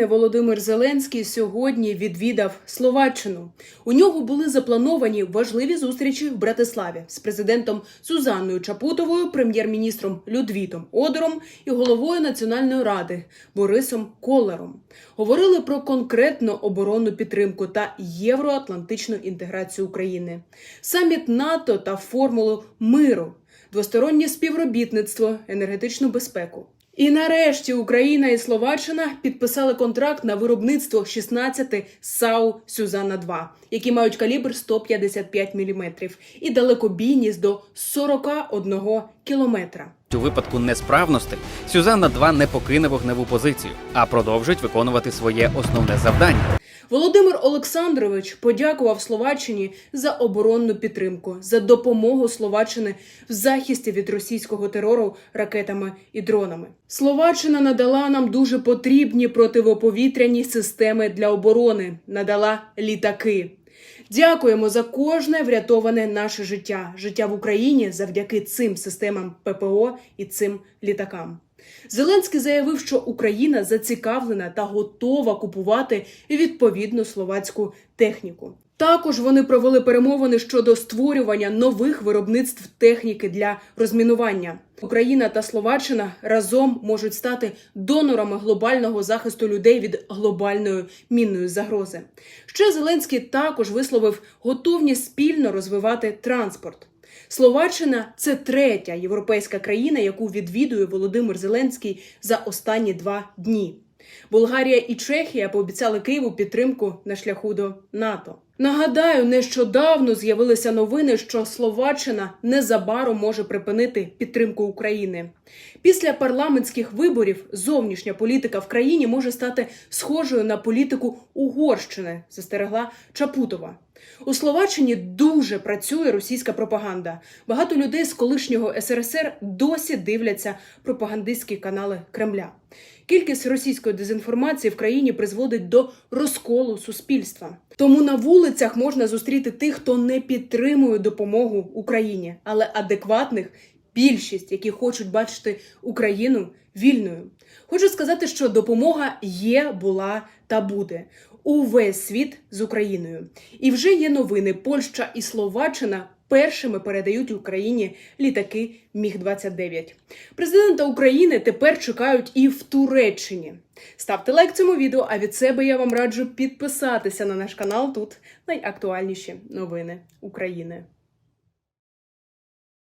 України Володимир Зеленський сьогодні відвідав Словаччину. У нього були заплановані важливі зустрічі в Братиславі з президентом Сузанною Чапутовою, прем'єр-міністром Людвітом Одором і головою Національної ради Борисом Колером. Говорили про конкретну оборонну підтримку та євроатлантичну інтеграцію України, саміт НАТО та формулу миру, двостороннє співробітництво, енергетичну безпеку. І нарешті Україна і Словаччина підписали контракт на виробництво 16 САУ Сюзанна 2 які мають калібр 155 мм і далекобійність до 41 кілометра. У випадку несправності Сюзанна 2 не покине вогневу позицію, а продовжить виконувати своє основне завдання. Володимир Олександрович подякував Словаччині за оборонну підтримку, за допомогу Словаччини в захисті від російського терору ракетами і дронами. Словаччина надала нам дуже потрібні противоповітряні системи для оборони, надала літаки. Дякуємо за кожне врятоване наше життя, життя в Україні завдяки цим системам ППО і цим літакам. Зеленський заявив, що Україна зацікавлена та готова купувати відповідну словацьку техніку. Також вони провели перемовини щодо створювання нових виробництв техніки для розмінування. Україна та Словаччина разом можуть стати донорами глобального захисту людей від глобальної мінної загрози. Ще Зеленський також висловив готовність спільно розвивати транспорт. Словаччина це третя європейська країна, яку відвідує Володимир Зеленський за останні два дні. Болгарія і Чехія пообіцяли Києву підтримку на шляху до НАТО. Нагадаю, нещодавно з'явилися новини, що Словаччина незабаром може припинити підтримку України. Після парламентських виборів зовнішня політика в країні може стати схожою на політику Угорщини, застерегла Чапутова. У Словаччині дуже працює російська пропаганда. Багато людей з колишнього СРСР досі дивляться пропагандистські канали Кремля. Кількість російської дезінформації в країні призводить до розколу суспільства. Тому на вулицях можна зустріти тих, хто не підтримує допомогу Україні, але адекватних більшість, які хочуть бачити Україну вільною. Хочу сказати, що допомога є, була та буде увесь світ з Україною. І вже є новини. Польща і Словаччина першими передають Україні літаки Міг 29 Президента України тепер чекають і в Туреччині. Ставте лайк цьому відео. А від себе я вам раджу підписатися на наш канал. Тут найактуальніші новини України.